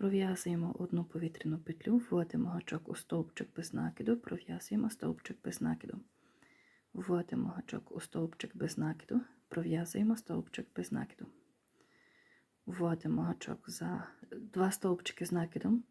Пров'язуємо одну повітряну петлю, вводимо гачок у стовпчик без накиду, пров'язуємо стовпчик без накиду. Вводимо гачок у стовпчик без накиду, пров'язуємо стовпчик без накиду. Вводимо гачок за два стовпчики з накидом,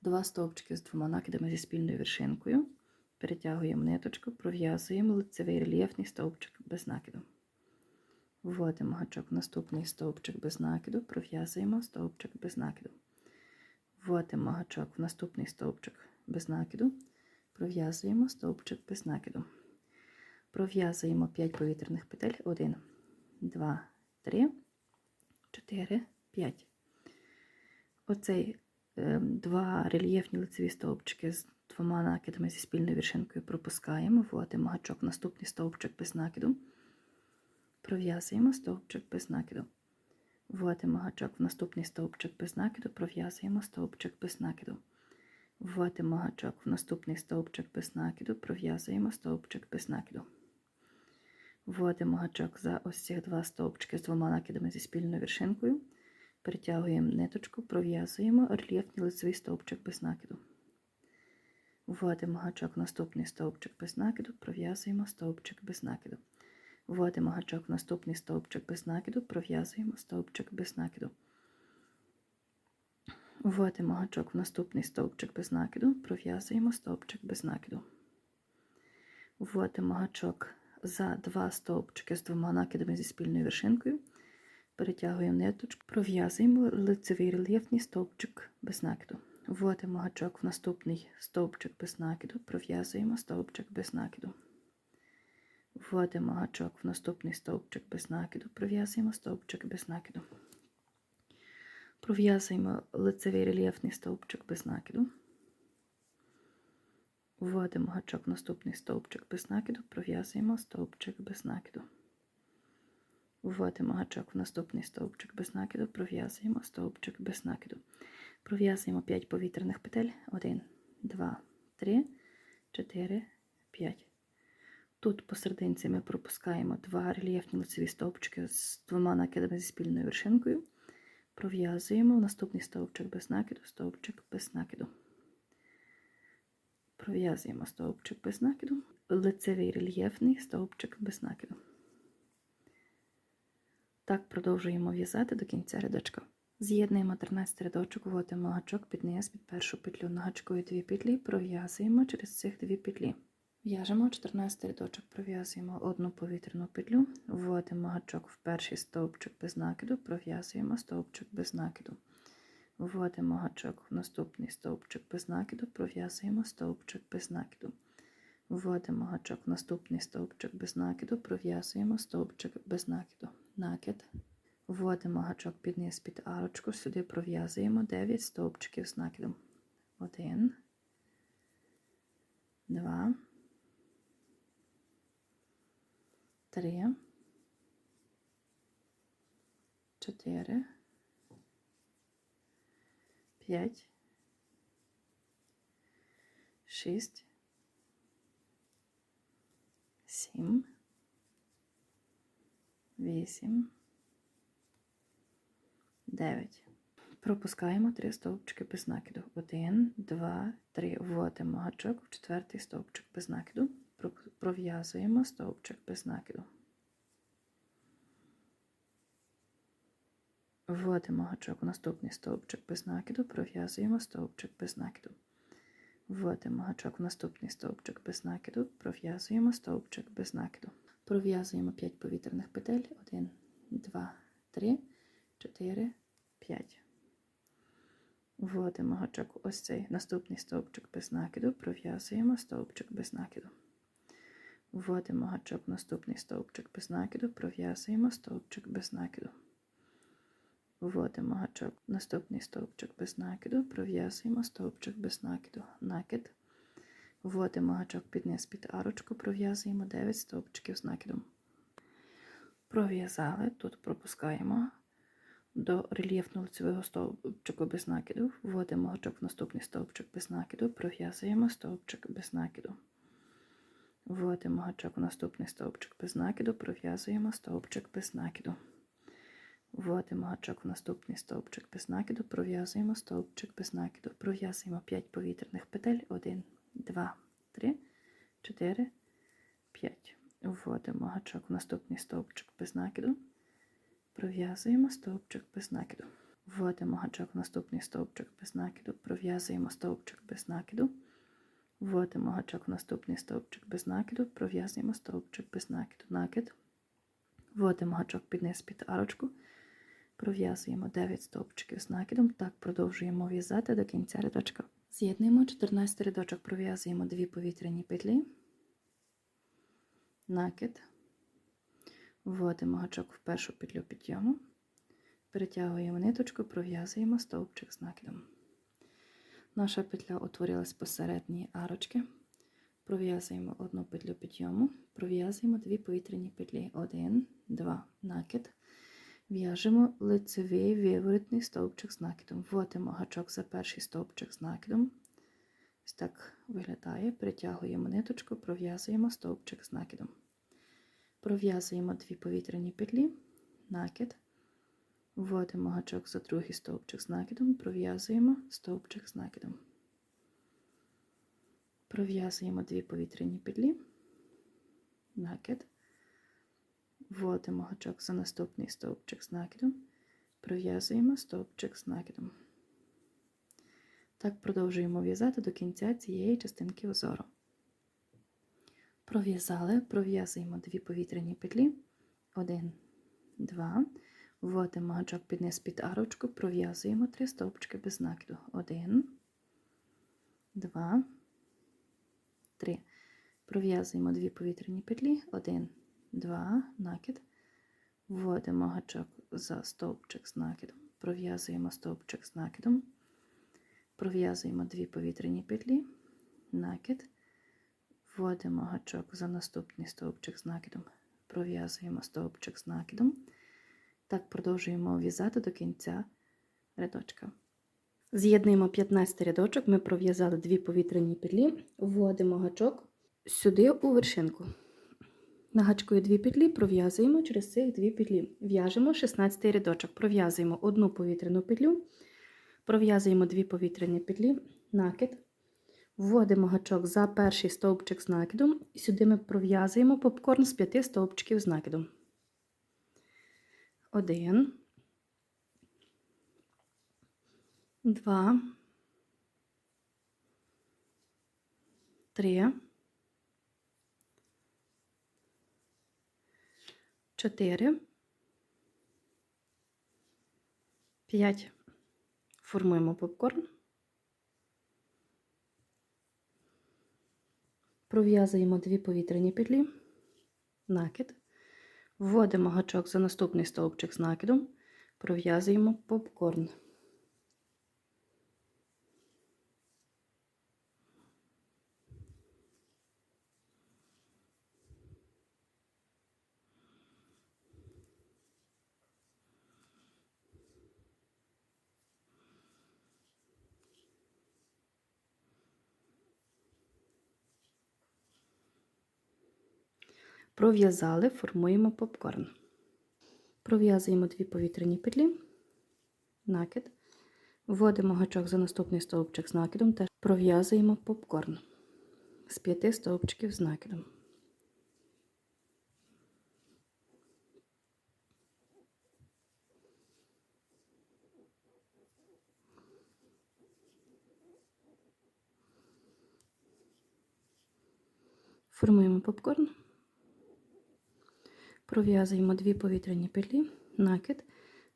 два стовпчики з двома накидами зі спільною вершинкою. Перетягуємо ниточку, пров'язуємо лицевий рельєфний стовпчик без накиду. Вводимо гачок в наступний стовпчик без накиду, пров'язуємо стовпчик без накиду. Вводимо гачок в наступний стовпчик без накиду, пров'язуємо стовпчик без накиду. Пров'язуємо 5 повітряних петель. 1, 2, 3, 4, 5. Оцей е, два рельєфні лицеві стовпчики з двома накидами зі спільною вершинкою пропускаємо, вводимо гачок в наступний стовпчик без накиду, пров'язуємо стовпчик без накиду. Вводимо гачок в наступний стовпчик без накиду, пров'язуємо стовпчик без накиду. Вводимо гачок в наступний стовпчик без накиду, пров'язуємо стовпчик без накиду. Вводимо гачок за ось цих два стовпчики з двома накидами зі спільною вершинкою. Перетягуємо ниточку, пров'язуємо рельєфний лицевий стовпчик без накиду. Вводимо гачок наступний стовпчик без накиду, пров'язуємо стовпчик без накиду. Вводимо гачок в наступний стовпчик без накиду, пров'язуємо стовпчик без накиду. Вводимо гачок в наступний стовпчик без накиду, пров'язуємо стовпчик без накиду. Вводимо гачок за два стовпчики з двома накидами зі спільною вершинкою. Перетягуємо ниточку, пров'язуємо лицевий рельєфний стовпчик без накиду. Вводимо гачок в наступний стовпчик без накиду, пров'язуємо стовпчик без накиду. Вводимо гачок в наступний стовпчик без накиду, пров'язуємо стовпчик без накиду. Пров'язуємо лицевий рельєфний стовпчик без накиду. Вводимо гачок в наступний стовпчик без накиду, пров'язуємо стовпчик без накиду. Вводимо гачок в наступний стовпчик без накиду, пров'язуємо стовпчик без накиду. Пров'язуємо 5 повітряних петель. 1, 2, 3, 4, 5. Тут посерединці ми пропускаємо два рельєфні лицеві стовпчики з двома накидами зі спільною вершинкою. Пров'язуємо наступний стовпчик без накиду, стовпчик без накиду. Пров'язуємо стовпчик без накиду, лицевий рельєфний стовпчик без накиду. Так продовжуємо в'язати до кінця рядочка. З'єднуємо 13 рядочок, вводимо гачок під низ під першу петлю нагачкою 2 петлі, пров'язуємо через цих 2 петлі. В'яжемо 14 рядочок, пров'язуємо одну повітряну петлю, вводимо гачок в перший стовпчик без накиду, пров'язуємо стовпчик без накиду. Вводимо гачок в наступний стовпчик без накиду, пров'язуємо стовпчик без накиду. Вводимо гачок в наступний стовпчик без накиду, пров'язуємо стовпчик без накиду. Накид. Вводимо гачок під низ під арочку, сюди пров'язуємо 9 стовпчиків з накидом. 1, 2, 3, 4, 5, 6, 7, 8, 9. Пропускаємо 3 стовпчики без накиду. 1, 2, 3. Вводимо гачок в четвертий стовпчик без накиду. Пров'язуємо стовпчик без накиду. Вводимо гачок в наступний стовпчик без накиду, пров'язуємо стовпчик без накиду. Вводимо гачок в наступний стовпчик без накиду, пров'язуємо стовпчик без накиду. Пров'язуємо 5 повітряних петель. 1, 2, 3, 4, 5. Вводимо гачок ось цей наступний стовпчик без накиду, пров'язуємо стовпчик без накиду. Вводимо гачок в наступний стовпчик без накиду, пров'язуємо стовпчик без накиду. Вводимо гачок в наступний стовпчик без накиду, пров'язуємо стовпчик без накиду. Накид. Вводимо гачок під низ під арочку, пров'язуємо 9 стовпчиків з накидом. Пров'язали, тут пропускаємо до рельєфного лицевого стовпчику без накиду. Вводимо гачок в наступний стовпчик без накиду, пров'язуємо стовпчик без накиду. Вводимо гачок в наступний стовпчик без накиду, пров'язуємо стовпчик без накиду. вводимо гачок в наступний стовпчик без накиду, пров'язуємо стовпчик без накиду, пров'язуємо 5 повітряних петель, 1, 2, 3, 4, 5. Вводимо гачок в наступний стовпчик без накиду, пров'язуємо стовпчик без накиду. Вводимо гачок в наступний стовпчик без накиду, пров'язуємо стовпчик без накиду. Вводимо гачок в наступний стовпчик без накиду, пров'язуємо стовпчик без накиду. Накид. Вводимо гачок під низ під арочку, пров'язуємо 9 стовпчиків з накидом. Так продовжуємо в'язати до кінця рядочка. З'єднуємо 14 рядочок, пров'язуємо 2 повітряні петлі, накид. Вводимо гачок в першу петлю підйому, перетягуємо ниточку, пров'язуємо стовпчик з накидом. Наша петля утворилась посередній арочки. Пров'язуємо одну петлю підйому, пров'язуємо дві повітряні петлі. Один, два, накид. В'яжемо лицевий виворотний стовпчик з накидом. Вводимо гачок за перший стовпчик з накидом. Ось так виглядає. Притягуємо ниточку, пров'язуємо стовпчик з накидом. Пров'язуємо дві повітряні петлі, накид. Вводимо гачок за другий стовпчик з накидом, пров'язуємо стовпчик з накидом. Пров'язуємо дві повітряні петлі, накид. Вводимо гачок за наступний стовпчик з накидом, пров'язуємо стовпчик з накидом. Так продовжуємо в'язати до кінця цієї частинки узору. Пров'язали, пров'язуємо дві повітряні петлі, один, два. Вводимо гачок під низ під арочку, пров'язуємо три стовпчики без накиду. Один, два, три. Пров'язуємо дві повітряні петлі. Один, два, накид. Вводимо гачок за стовпчик з накидом. Пров'язуємо стовпчик з накидом. Пров'язуємо дві повітряні петлі, накид. Вводимо гачок за наступний стовпчик з накидом. Пров'язуємо стовпчик з накидом. Так продовжуємо в'язати до кінця рядочка. З'єднуємо 15 рядочок, ми пров'язали дві повітряні петлі, вводимо гачок сюди у вершинку. Нагачкою дві петлі пров'язуємо через цих дві петлі. В'яжемо 16 рядочок, пров'язуємо одну повітряну петлю, пров'язуємо дві повітряні петлі, накид. Вводимо гачок за перший стовпчик з накидом, і сюди ми пров'язуємо попкорн з п'яти стовпчиків з накидом. Один, два, три, чотири, п'ять. Формуємо попкорн. Пров'язуємо дві повітряні петлі, накид. Вводимо гачок за наступний стовпчик з накидом, пров'язуємо попкорн. Пров'язали, формуємо попкорн. Пров'язуємо дві повітряні петлі, накид. Вводимо гачок за наступний стовпчик з накидом та пров'язуємо попкорн з п'яти стовпчиків з накидом. Формуємо попкорн. Пров'язуємо дві повітряні петлі, накид,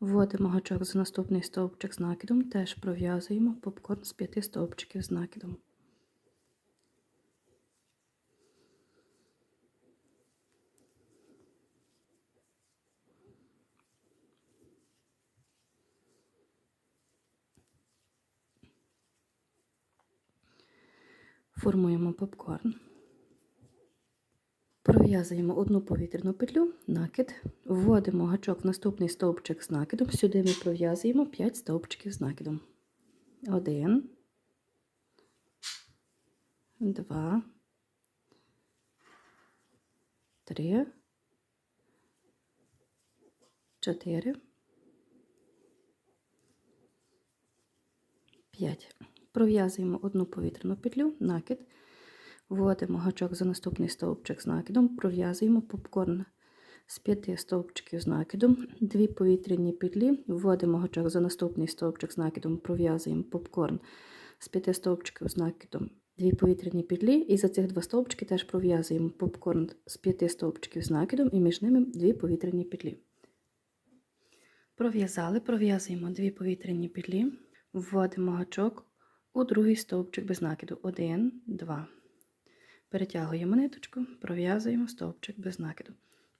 вводимо гачок за наступний стовпчик з накидом, теж пров'язуємо попкорн з п'яти стовпчиків з накидом. Формуємо попкорн. Пров'язуємо одну повітряну петлю, накид, вводимо гачок в наступний стовпчик з накидом, сюди ми пров'язуємо 5 стовпчиків з накидом. 1, 2, 3, 4, 5. Пров'язуємо одну повітряну петлю, накид вводимо гачок за наступний стовпчик з накидом, пров'язуємо попкорн з 5 стовпчиків з накидом, дві повітряні петлі, вводимо гачок за наступний стовпчик з накидом, пров'язуємо попкорн з 5 стовпчиків з накидом, дві повітряні петлі, і за цих два стовпчики теж пров'язуємо попкорн з 5 стовпчиків з накидом і між ними дві повітряні петлі. Пров'язали, пров'язуємо дві повітряні петлі, вводимо гачок у другий стовпчик без накиду. 1, 2. Перетягуємо ниточку, пров'язуємо стовпчик без накиду.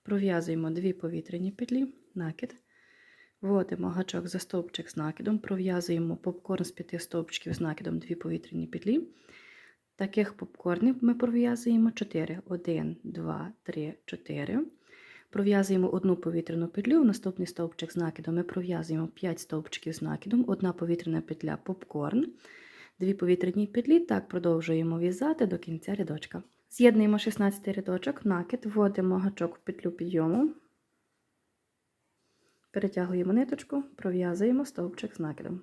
Пров'язуємо дві повітряні петлі, накид. Вводимо гачок за стовпчик з накидом, пров'язуємо попкорн з п'яти стовпчиків з накидом дві повітряні петлі. Таких попкорнів ми пров'язуємо 4. 1, 2, 3, 4. Пров'язуємо одну повітряну петлю, в наступний стовпчик з накидом ми пров'язуємо 5 стовпчиків з накидом, одна повітряна петля попкорн, дві повітряні петлі, так продовжуємо в'язати до кінця рядочка. З'єднуємо 16 рядочок, накид, вводимо гачок в петлю підйому, перетягуємо ниточку, пров'язуємо стовпчик з накидом.